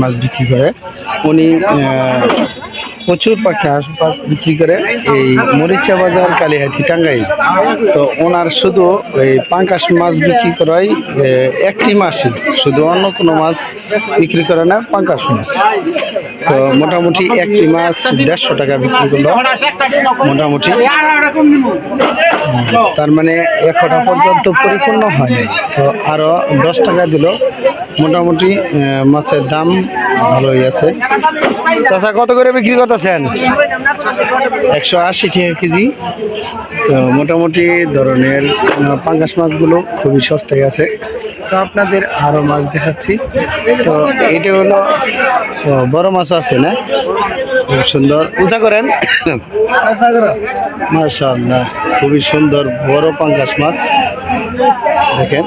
মাছ বিক্রি করে। উনি প্রচুর পাখি মাছ বিক্রি করে এই মরিচা বাজার, কালীহাতি, টাঙ্গাইল। তো ওনার শুধু এই পাঙ্কাশ মাছ বিক্রি করাই একটি মাসই শুধু অন্য কোনো মাছ বিক্রি করে না, পাঙ্কাশ মাছ। তো মোটামুটি একটি মাছ দেড়শো টাকা বিক্রি করল। মোটামুটি। তার মানে একটা পর্যন্ত পরিপূর্ণ হয়নি তো আরও দশ টাকা দিল। মোটামুটি মাছের দাম ভালোই আছে। চাচা, কত করে বিক্রি করতেছেন একশো আশি টাকা কেজি। তো মোটামুটি ধরনের পাঙ্গাস মাছগুলো খুবই সস্তায় আছে। তো আপনাদের আরও মাছ দেখাচ্ছি। তো এটা হলো বড় মাছ আছে না? খুব সুন্দর। উঁচা করেন? মাশাআল্লাহ, খুবই সুন্দর বড় পাঙ্গাস মাছ। দেখেন,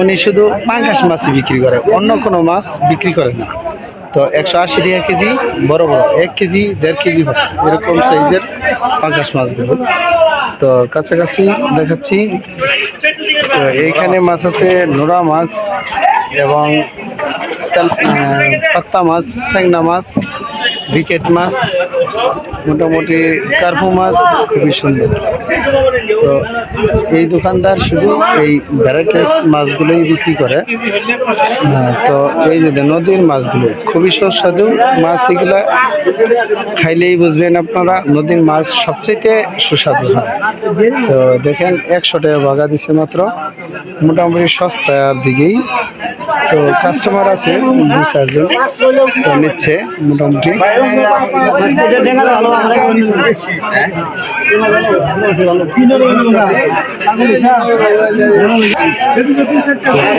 উনি শুধু পাঙ্গাস মাছই বিক্রি করে, অন্য কোনো মাছ বিক্রি করে না। তো একশো আশি টাকা কেজি, বড় বড়, এক কেজি, দেড় কেজি হবে এরকম সাইজের পাঙ্গাস মাছগুলো। তো কাছাকাছি দেখাচ্ছি। তো এইখানে মাছ আছে নোরা মাছ এবং পাত্তা মাছ ট্যাংনা মাছ, বিকেট মাছ, মোটামুটি কার্পু মাছ, খুবই সুন্দর। তো এই দোকানদার শুধু এই ভ্যারাইটিস মাছগুলোই বিক্রি করে। হ্যাঁ, তো এই যে নদীর মাছগুলো খুবই সুস্বাদু মাছ এগুলো। খাইলেই বুঝবেন আপনারা নদীর মাছ সবচেয়ে সুস্বাদু হয়। তো দেখেন একশো টাকা বাগা দিছে মাত্র। মোটামুটি সস্তার দিকেই। তো কাস্টমার আছে, দুই চারজন নিচ্ছে মোটামুটি।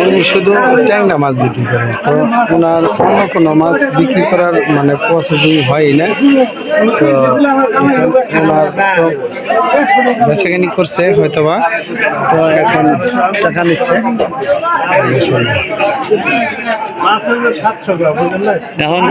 উনি শুধু ট্যাংরা মাছ বিক্রি করে তো ওনার অন্য কোনো মাছ বিক্রি করার মানে প্রসেসিং হয় না। তো ওনার তো বেচাকেনি করছে, হয়তোবা। তো এখন টাকা নিচ্ছে। এখন